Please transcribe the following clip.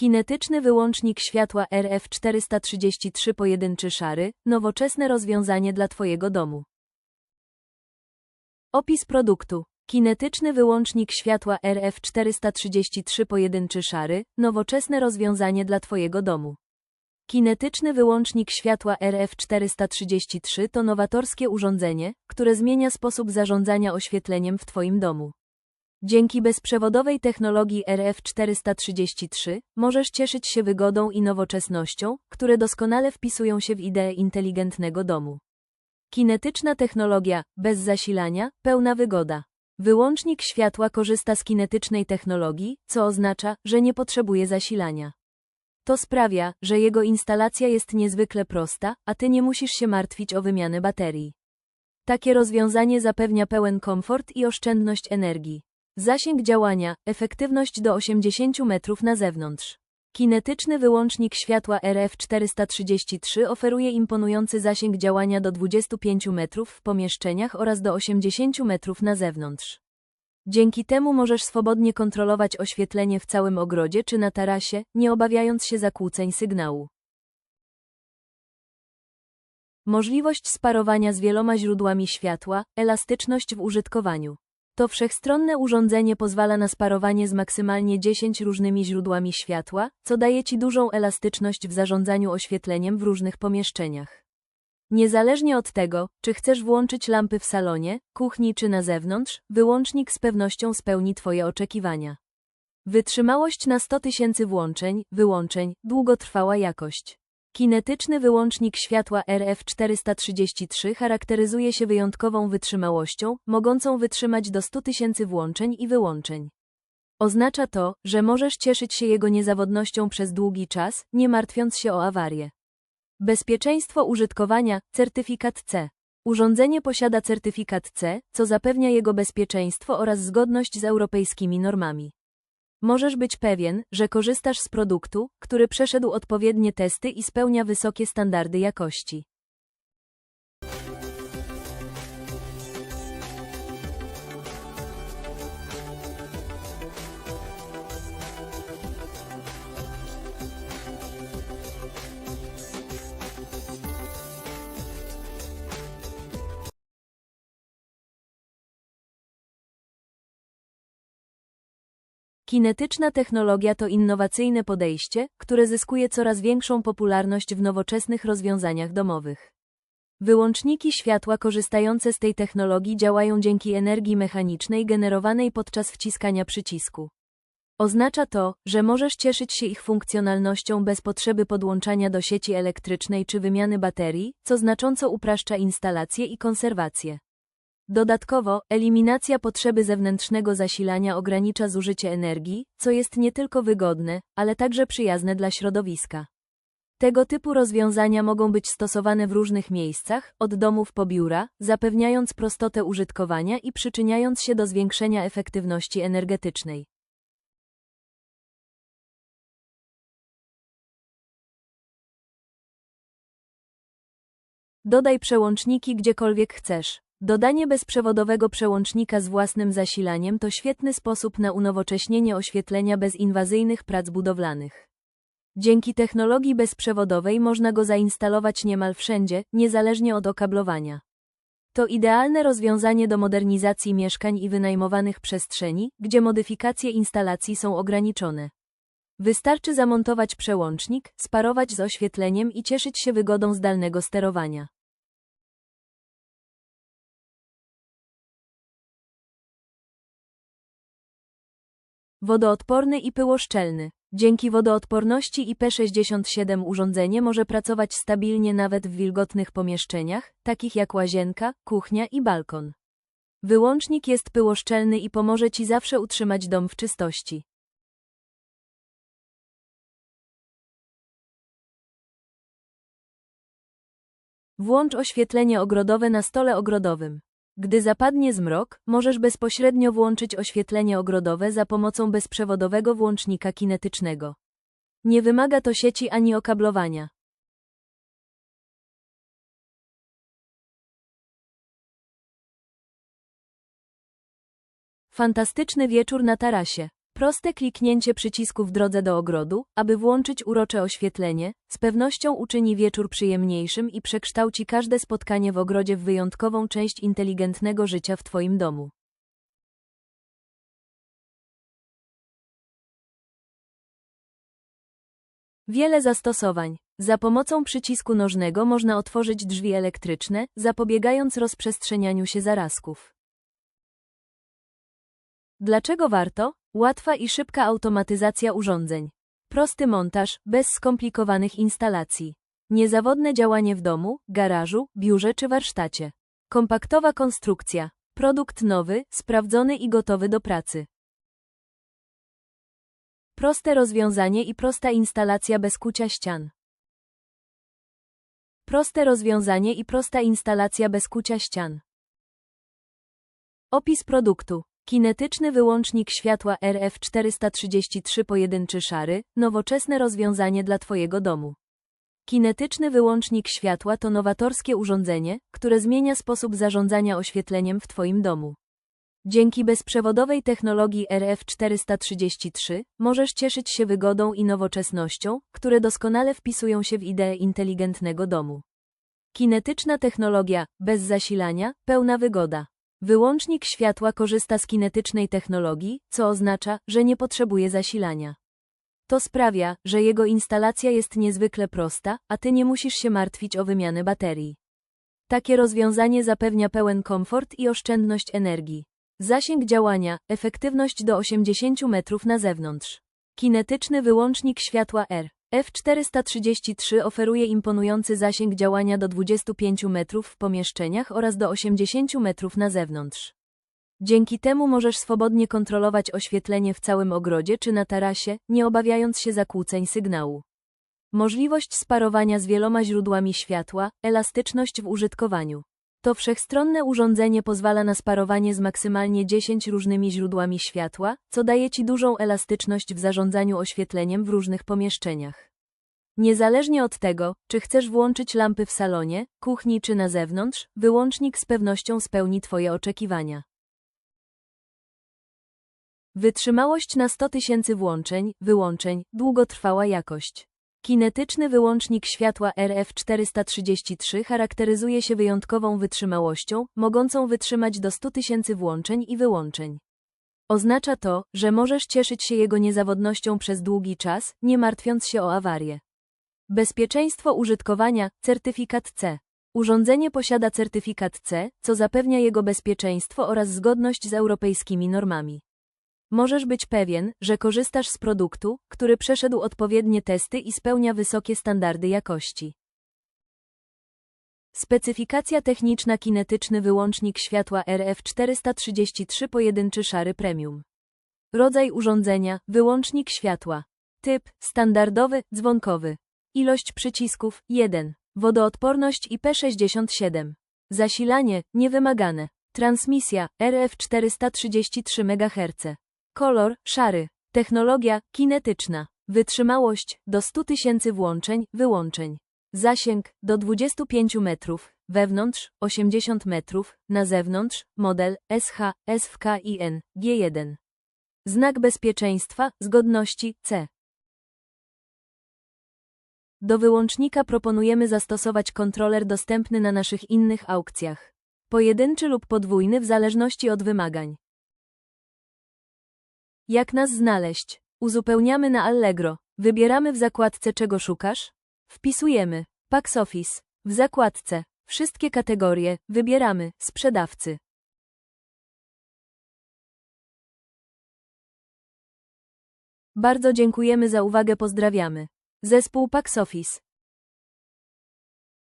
Kinetyczny wyłącznik światła RF433 pojedynczy szary, nowoczesne rozwiązanie dla Twojego domu. Opis produktu. Kinetyczny wyłącznik światła RF433 pojedynczy szary, nowoczesne rozwiązanie dla Twojego domu. Kinetyczny wyłącznik światła RF433 to nowatorskie urządzenie, które zmienia sposób zarządzania oświetleniem w Twoim domu. Dzięki bezprzewodowej technologii RF433 możesz cieszyć się wygodą i nowoczesnością, które doskonale wpisują się w ideę inteligentnego domu. Kinetyczna technologia, bez zasilania, pełna wygoda. Wyłącznik światła korzysta z kinetycznej technologii, co oznacza, że nie potrzebuje zasilania. To sprawia, że jego instalacja jest niezwykle prosta, a ty nie musisz się martwić o wymianę baterii. Takie rozwiązanie zapewnia pełen komfort i oszczędność energii. Zasięg działania, efektywność do 80 metrów na zewnątrz. Kinetyczny wyłącznik światła RF433 oferuje imponujący zasięg działania do 25 metrów w pomieszczeniach oraz do 80 metrów na zewnątrz. Dzięki temu możesz swobodnie kontrolować oświetlenie w całym ogrodzie czy na tarasie, nie obawiając się zakłóceń sygnału. Możliwość sparowania z wieloma źródłami światła, elastyczność w użytkowaniu. To wszechstronne urządzenie pozwala na sparowanie z maksymalnie 10 różnymi źródłami światła, co daje Ci dużą elastyczność w zarządzaniu oświetleniem w różnych pomieszczeniach. Niezależnie od tego, czy chcesz włączyć lampy w salonie, kuchni czy na zewnątrz, wyłącznik z pewnością spełni Twoje oczekiwania. Wytrzymałość na 100 tysięcy włączeń, wyłączeń, długotrwała jakość. Kinetyczny wyłącznik światła RF433 charakteryzuje się wyjątkową wytrzymałością, mogącą wytrzymać do 100 tysięcy włączeń i wyłączeń. Oznacza to, że możesz cieszyć się jego niezawodnością przez długi czas, nie martwiąc się o awarię. Bezpieczeństwo użytkowania, certyfikat C. Urządzenie posiada certyfikat C, co zapewnia jego bezpieczeństwo oraz zgodność z europejskimi normami. Możesz być pewien, że korzystasz z produktu, który przeszedł odpowiednie testy i spełnia wysokie standardy jakości. Kinetyczna technologia to innowacyjne podejście, które zyskuje coraz większą popularność w nowoczesnych rozwiązaniach domowych. Wyłączniki światła korzystające z tej technologii działają dzięki energii mechanicznej generowanej podczas wciskania przycisku. Oznacza to, że możesz cieszyć się ich funkcjonalnością bez potrzeby podłączania do sieci elektrycznej czy wymiany baterii, co znacząco upraszcza instalację i konserwację. Dodatkowo, eliminacja potrzeby zewnętrznego zasilania ogranicza zużycie energii, co jest nie tylko wygodne, ale także przyjazne dla środowiska. Tego typu rozwiązania mogą być stosowane w różnych miejscach, od domów po biura, zapewniając prostotę użytkowania i przyczyniając się do zwiększenia efektywności energetycznej. Dodaj przełączniki gdziekolwiek chcesz. Dodanie bezprzewodowego przełącznika z własnym zasilaniem to świetny sposób na unowocześnienie oświetlenia bez inwazyjnych prac budowlanych. Dzięki technologii bezprzewodowej można go zainstalować niemal wszędzie, niezależnie od okablowania. To idealne rozwiązanie do modernizacji mieszkań i wynajmowanych przestrzeni, gdzie modyfikacje instalacji są ograniczone. Wystarczy zamontować przełącznik, sparować z oświetleniem i cieszyć się wygodą zdalnego sterowania. Wodoodporny i pyłoszczelny. Dzięki wodoodporności IP67 urządzenie może pracować stabilnie nawet w wilgotnych pomieszczeniach, takich jak łazienka, kuchnia i balkon. Wyłącznik jest pyłoszczelny i pomoże Ci zawsze utrzymać dom w czystości. Włącz oświetlenie ogrodowe na stole ogrodowym. Gdy zapadnie zmrok, możesz bezpośrednio włączyć oświetlenie ogrodowe za pomocą bezprzewodowego włącznika kinetycznego. Nie wymaga to sieci ani okablowania. Fantastyczny wieczór na tarasie. Proste kliknięcie przycisku w drodze do ogrodu, aby włączyć urocze oświetlenie, z pewnością uczyni wieczór przyjemniejszym i przekształci każde spotkanie w ogrodzie w wyjątkową część inteligentnego życia w Twoim domu. Wiele zastosowań. Za pomocą przycisku nożnego można otworzyć drzwi elektryczne, zapobiegając rozprzestrzenianiu się zarazków. Dlaczego warto? Łatwa i szybka automatyzacja urządzeń. Prosty montaż, bez skomplikowanych instalacji. Niezawodne działanie w domu, garażu, biurze czy warsztacie. Kompaktowa konstrukcja. Produkt nowy, sprawdzony i gotowy do pracy. Proste rozwiązanie i prosta instalacja bez kucia ścian. Proste rozwiązanie i prosta instalacja bez kucia ścian. Opis produktu. Kinetyczny wyłącznik światła RF433 pojedynczy szary, nowoczesne rozwiązanie dla Twojego domu. Kinetyczny wyłącznik światła to nowatorskie urządzenie, które zmienia sposób zarządzania oświetleniem w Twoim domu. Dzięki bezprzewodowej technologii RF433 możesz cieszyć się wygodą i nowoczesnością, które doskonale wpisują się w ideę inteligentnego domu. Kinetyczna technologia, bez zasilania, pełna wygoda. Wyłącznik światła korzysta z kinetycznej technologii, co oznacza, że nie potrzebuje zasilania. To sprawia, że jego instalacja jest niezwykle prosta, a ty nie musisz się martwić o wymianę baterii. Takie rozwiązanie zapewnia pełen komfort i oszczędność energii. Zasięg działania, efektywność do 80 metrów na zewnątrz. Kinetyczny wyłącznik światła R. F433 oferuje imponujący zasięg działania do 25 metrów w pomieszczeniach oraz do 80 metrów na zewnątrz. Dzięki temu możesz swobodnie kontrolować oświetlenie w całym ogrodzie czy na tarasie, nie obawiając się zakłóceń sygnału. Możliwość sparowania z wieloma źródłami światła, elastyczność w użytkowaniu. To wszechstronne urządzenie pozwala na sparowanie z maksymalnie 10 różnymi źródłami światła, co daje Ci dużą elastyczność w zarządzaniu oświetleniem w różnych pomieszczeniach. Niezależnie od tego, czy chcesz włączyć lampy w salonie, kuchni czy na zewnątrz, wyłącznik z pewnością spełni Twoje oczekiwania. Wytrzymałość na 100 tysięcy włączeń, wyłączeń, długotrwała jakość. Kinetyczny wyłącznik światła RF433 charakteryzuje się wyjątkową wytrzymałością, mogącą wytrzymać do 100 tysięcy włączeń i wyłączeń. Oznacza to, że możesz cieszyć się jego niezawodnością przez długi czas, nie martwiąc się o awarię. Bezpieczeństwo użytkowania, certyfikat C. Urządzenie posiada certyfikat C, co zapewnia jego bezpieczeństwo oraz zgodność z europejskimi normami. Możesz być pewien, że korzystasz z produktu, który przeszedł odpowiednie testy i spełnia wysokie standardy jakości. Specyfikacja techniczna kinetyczny wyłącznik światła RF433 pojedynczy szary premium. Rodzaj urządzenia, wyłącznik światła. Typ, standardowy, dzwonkowy. Ilość przycisków, 1. Wodoodporność IP67. Zasilanie, niewymagane. Transmisja, RF433 MHz. Kolor, szary. Technologia, kinetyczna. Wytrzymałość, do 100 tysięcy włączeń, wyłączeń. Zasięg, do 25 metrów, wewnątrz, 80 metrów, na zewnątrz, model, SH, SFKIN, G1. Znak bezpieczeństwa, zgodności, C. Do wyłącznika proponujemy zastosować kontroler dostępny na naszych innych aukcjach. Pojedynczy lub podwójny w zależności od wymagań. Jak nas znaleźć? Uzupełniamy na Allegro. Wybieramy w zakładce czego szukasz? Wpisujemy Pax Office. W zakładce Wszystkie kategorie wybieramy Sprzedawcy. Bardzo dziękujemy za uwagę pozdrawiamy. Zespół Pax Office.